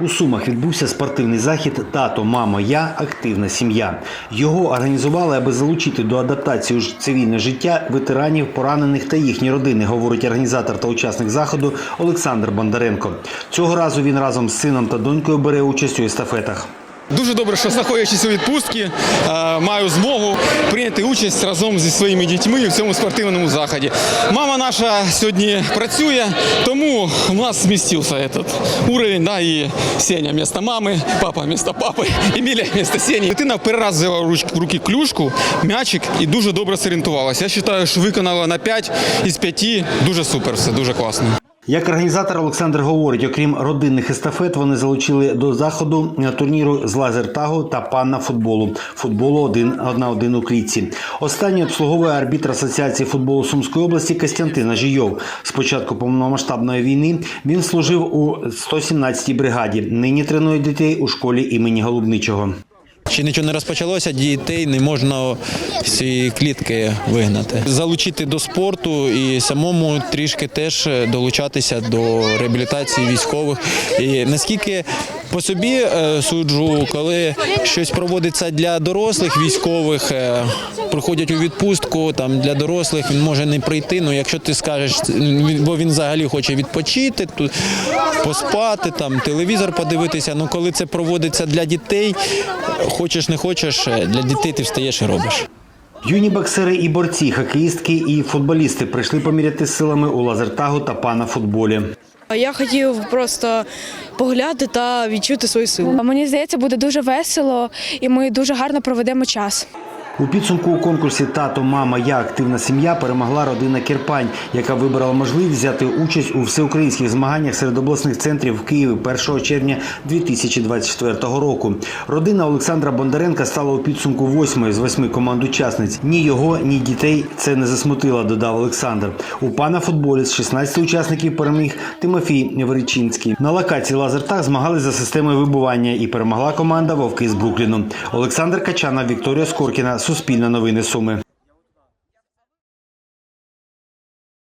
У Сумах відбувся спортивний захід Тато, мамо, я активна сім'я. Його організували, аби залучити до адаптації у цивільне життя ветеранів, поранених та їхні родини, говорить організатор та учасник заходу Олександр Бондаренко. Цього разу він разом з сином та донькою бере участь у естафетах. Дуже добре, що знаходячись у відпустці, е, маю змогу прийняти участь разом зі своїми дітьми в цьому спортивному заході. Мама наша сьогодні працює, тому у нас змістився этот уровень, да, і Сеня вместо мами, папа вместо папи, Емілія вместо Сені. Дитина в перший раз взяла в руки клюшку, м'ячик і дуже добре зорієнтувалася. Я вважаю, що виконала на 5 із 5. Дуже супер, все дуже класно. Як організатор Олександр говорить, окрім родинних естафет, вони залучили до заходу е, турніру з лазертагу та панна футболу. Футболу один на один у клітці. Останній обслуговує арбітр Асоціації футболу Сумської області Костянтин Ажійов. З початку повномасштабної війни він служив у 117-й бригаді. Нині тренує дітей у школі імені Голубничого. Ще нічого не розпочалося, дітей не можна з клітки вигнати. Залучити до спорту і самому трішки теж долучатися до реабілітації військових. І наскільки по собі е, суджу, коли щось проводиться для дорослих військових, е, приходять у відпустку там для дорослих, він може не прийти. Ну якщо ти скажеш, бо він взагалі хоче відпочити, поспати, там телевізор подивитися. Ну коли це проводиться для дітей, хочеш не хочеш, е, для дітей ти встаєш і робиш. Юні боксери і борці, хокеїстки і футболісти прийшли поміряти силами у лазертагу та пана футболі. Я хотів просто погуляти та відчути свою силу. Мені здається, буде дуже весело, і ми дуже гарно проведемо час. У підсумку у конкурсі Тато, мама, я активна сім'я перемогла родина Кірпань, яка вибрала можливість взяти участь у всеукраїнських змаганнях серед обласних центрів в Києві 1 червня 2024 року. Родина Олександра Бондаренка стала у підсумку восьмою з восьми команд учасниць. Ні його, ні дітей це не засмутило, додав Олександр. У пана футболі з 16 учасників переміг Тимофій Веречинський. На локації лазертаг змагались за системою вибування і перемогла команда Вовки з Брукліну. Олександр Качана, Вікторія Скоркіна, Суспільне новини Суми.